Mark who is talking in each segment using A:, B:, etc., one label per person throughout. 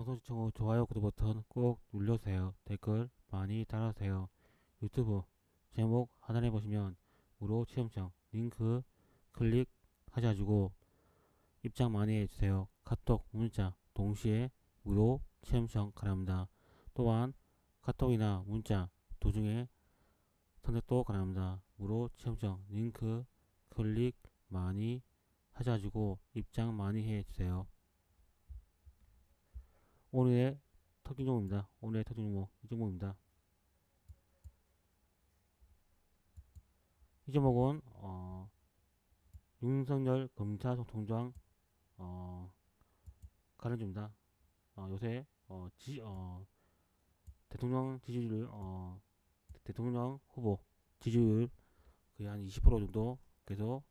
A: 방송 시청 후 좋아요, 구독 버튼 꼭 눌러주세요. 댓글 많이 달아주세요. 유튜브 제목 하단에 보시면 무료 체험장 링크 클릭하셔가지고 입장 많이 해주세요. 카톡, 문자 동시에 무료 체험장 가능합니다. 또한 카톡이나 문자 도중에 선택도 가능합니다. 무료 체험장 링크 클릭 많이 하셔가지고 입장 많이 해주세요. 오늘의 특징 종목입니다. 오늘의 특징 종목 이 종목입니다. 이 종목은 어, 윤석열 검찰총장 어, 가려줍니다. 어, 요새 어, 지, 어, 대통령 지지율 어, 대통령 후보 지지율 거의 한 20% 정도 계속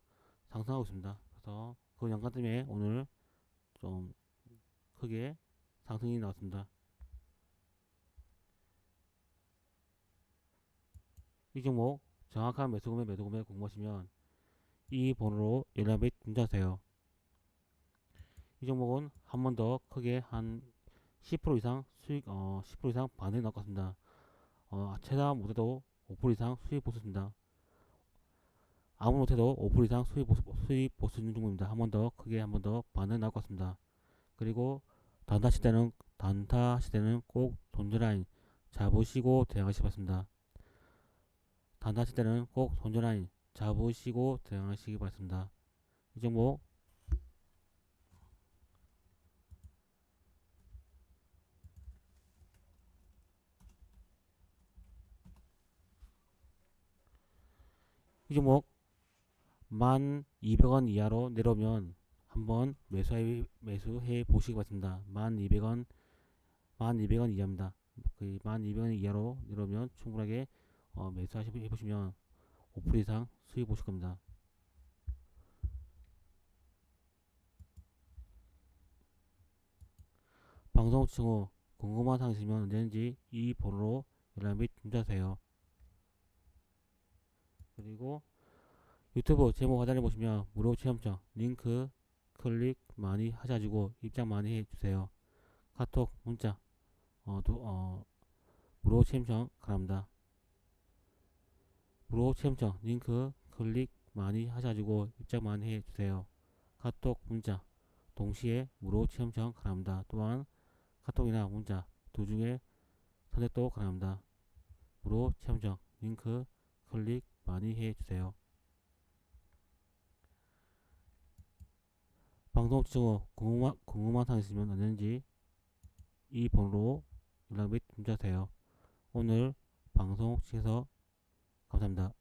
A: 상승하고 있습니다. 그래서 그 연관 때문에 오늘 좀 크게 상승이 나왔습니다. 이 종목 정확한 매수금액 매도금액 궁금하시면 이 번호로 연락 및 문자하세요. 이 종목은 한 번 더 크게 한 10% 이상 수익 어, 10% 이상 것 같습니다. 어, 최다 못해도 5% 이상 수익 있습니다. 아무 못해도 5% 이상 수익 볼, 수- 수익 있는 종목입니다. 한 번 더 크게 한 번더것 같습니다. 그리고 단타 시대는 단타 시대는 꼭 손절라인 잡으시고 대응하시기 바랍니다. 단타 시대는 꼭 손절라인 잡으시고 대응하시기 바랍니다. 이 종목 이 종목 1200원 이하로 내려오면 한번 매수해, 매수해 보시기 바랍니다. 1200원 1200원 이하입니다. 그 1200원 이하로 내려오면 충분하게 어, 매수하시 해보시면 5% 이상 수익 보실 겁니다. 방송 시청 후 궁금한 사항 있으면 언제든지 이 번호로 연락 및 문자하세요. 그리고 유튜브 제목 하단에 보시면 무료 체험장 링크 클릭 많이 하셔가지고 입장 많이 해주세요. 카톡 문자 어, 도, 어, 무료 체험장 가랍니다. 무료 체험장 링크 클릭 많이 하셔가지고 입장 많이 해주세요. 카톡 문자 동시에 무료 체험장 가랍니다. 또한 카톡이나 문자 도중에 선택도 가능합니다. 무료 체험장 링크 클릭 많이 해주세요. 방송 후 궁금한, 궁금한 사항 있으면 언제든지 이 번호로 연락 및 문자하세요. 오늘 방송 시청해서 감사합니다.